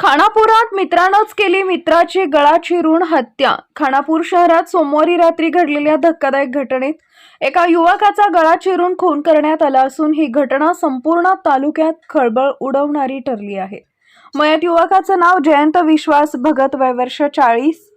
खानापुरात मित्रानंच केली मित्राची गळा चिरून हत्या. खानापूर शहरात सोमवारी रात्री घडलेल्या धक्कादायक घटनेत एका युवकाचा गळा चिरून खून करण्यात आला असून ही घटना संपूर्ण तालुक्यात खळबळ उडवणारी ठरली आहे. मयत युवकाचं नाव जयंत विश्वास भगत वय वर्ष चाळीस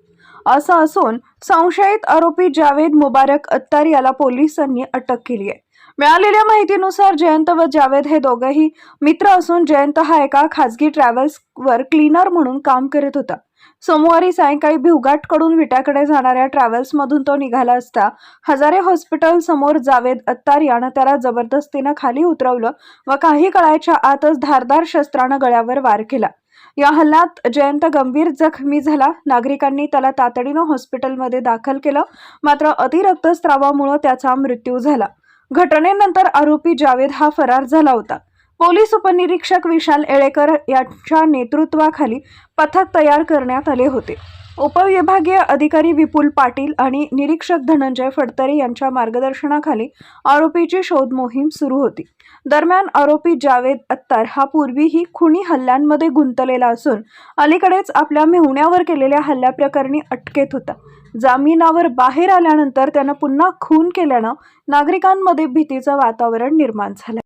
असं असून संशयित आरोपी जावेद मुबारक अत्तार याला पोलिसांनी अटक केली आहे. मिळालेल्या माहितीनुसार जयंत व जावेद हे दोघंही मित्र असून जयंत हा एका खासगी ट्रॅव्हल्सवर क्लीनर म्हणून काम करत होता. सोमवारी सायंकाळी भिवघाटकडून विट्याकडे जाणाऱ्या ट्रॅव्हल्समधून तो निघाला असता हजारे हॉस्पिटल समोर जावेद अत्तार यानं त्याला जबरदस्तीनं खाली उतरवलं व काही कळायच्या आतच धारदार शस्त्रानं गळ्यावर वार केला. या हल्ल्यात जयंत गंभीर जखमी झाला. नागरिकांनी त्याला तातडीनं हॉस्पिटलमध्ये दाखल केलं. मात्र अतिरक्तस्रावामुळे त्याचा मृत्यू झाला. घटनेनंतर आरोपी जावेद हा फरार झाला होता. पोलीस उपनिरीक्षक विशाल येळेकर यांच्या नेतृत्वाखाली पथक तयार करण्यात आले होते. उपविभागीय अधिकारी विपुल पाटील आणि निरीक्षक धनंजय फडतरे यांच्या मार्गदर्शनाखाली आरोपीची शोध मोहीम सुरू होती. दरम्यान आरोपी जावेद अत्तार हा पूर्वीही खुनी हल्ल्यांमध्ये गुंतलेला असून अलीकडेच आपल्या मेहुण्यावर केलेल्या हल्ल्याप्रकरणी अटकेत होता. जामिनावर बाहेर आल्यानंतर त्यानं पुन्हा खून केल्यानं नागरिकांमध्ये भीतीचं वातावरण निर्माण झालं.